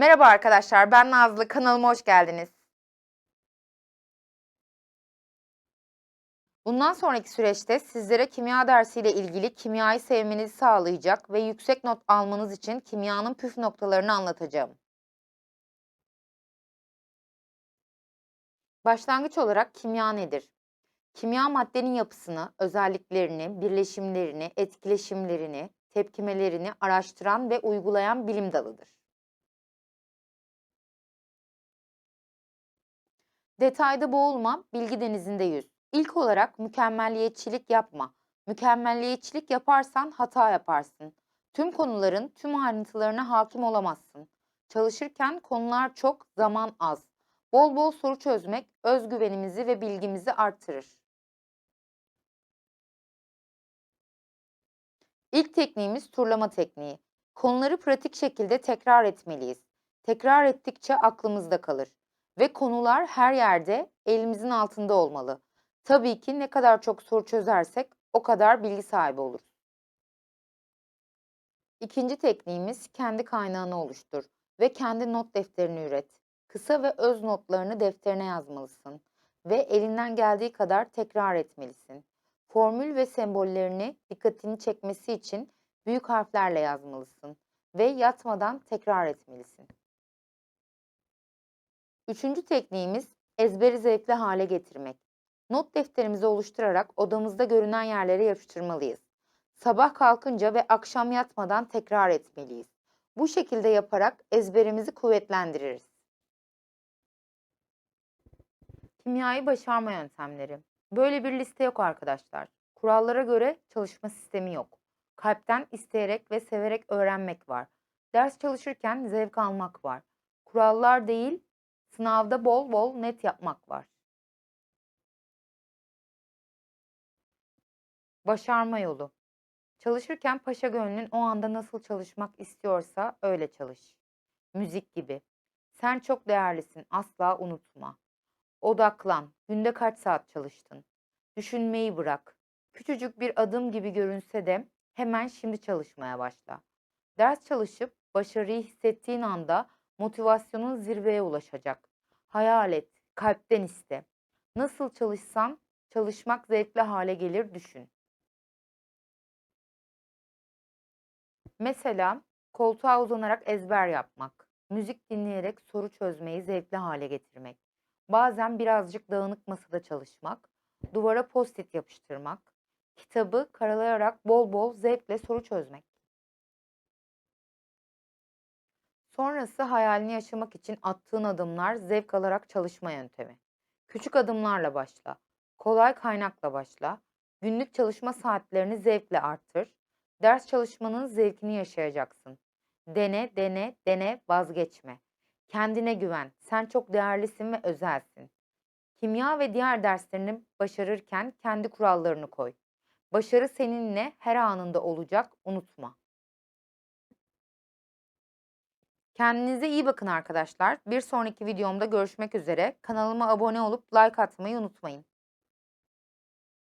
Merhaba arkadaşlar, ben Nazlı. Kanalıma hoş geldiniz. Bundan sonraki süreçte sizlere kimya dersiyle ilgili kimyayı sevmenizi sağlayacak ve yüksek not almanız için kimyanın püf noktalarını anlatacağım. Başlangıç olarak kimya nedir? Kimya maddenin yapısını, özelliklerini, birleşimlerini, etkileşimlerini, tepkimelerini araştıran ve uygulayan bilim dalıdır. Detayda boğulma, bilgi denizinde yüz. İlk olarak mükemmelliyetçilik yapma. Mükemmelliyetçilik yaparsan hata yaparsın. Tüm konuların tüm ayrıntılarına hakim olamazsın. Çalışırken konular çok, zaman az. Bol bol soru çözmek özgüvenimizi ve bilgimizi artırır. İlk tekniğimiz turlama tekniği. Konuları pratik şekilde tekrar etmeliyiz. Tekrar ettikçe aklımızda kalır ve konular her yerde elimizin altında olmalı. Tabii ki ne kadar çok soru çözersek o kadar bilgi sahibi oluruz. İkinci tekniğimiz kendi kaynağını oluştur ve kendi not defterini üret. Kısa ve öz notlarını defterine yazmalısın ve elinden geldiği kadar tekrar etmelisin. Formül ve sembollerini dikkatini çekmesi için büyük harflerle yazmalısın ve yatmadan tekrar etmelisin. Üçüncü tekniğimiz ezberi zevkli hale getirmek. Not defterimizi oluşturarak odamızda görünen yerlere yapıştırmalıyız. Sabah kalkınca ve akşam yatmadan tekrar etmeliyiz. Bu şekilde yaparak ezberimizi kuvvetlendiririz. Kimyayı başarma yöntemleri. Böyle bir liste yok arkadaşlar. Kurallara göre çalışma sistemi yok. Kalpten isteyerek ve severek öğrenmek var. Ders çalışırken zevk almak var. Kurallar değil, sınavda bol bol net yapmak var. Başarma yolu. Çalışırken paşa gönlün o anda nasıl çalışmak istiyorsa öyle çalış. Müzik gibi. Sen çok değerlisin, asla unutma. Odaklan. Günde kaç saat çalıştın? Düşünmeyi bırak. Küçücük bir adım gibi görünse de hemen şimdi çalışmaya başla. Ders çalışıp başarıyı hissettiğin anda motivasyonun zirveye ulaşacak. Hayal et, kalpten iste. Nasıl çalışsan çalışmak zevkli hale gelir düşün. Mesela koltuğa uzanarak ezber yapmak, müzik dinleyerek soru çözmeyi zevkli hale getirmek, bazen birazcık dağınık masada çalışmak, duvara post-it yapıştırmak, kitabı karalayarak bol bol zevkle soru çözmek. Sonrası hayalini yaşamak için attığın adımlar zevk alarak çalışma yöntemi. Küçük adımlarla başla. Kolay kaynakla başla. Günlük çalışma saatlerini zevkle artır. Ders çalışmanın zevkini yaşayacaksın. Dene, dene, dene, vazgeçme. Kendine güven. Sen çok değerlisin ve özelsin. Kimya ve diğer derslerini başarırken kendi kurallarını koy. Başarı seninle her anında olacak, unutma. Kendinize iyi bakın arkadaşlar. Bir sonraki videomda görüşmek üzere. Kanalıma abone olup like atmayı unutmayın.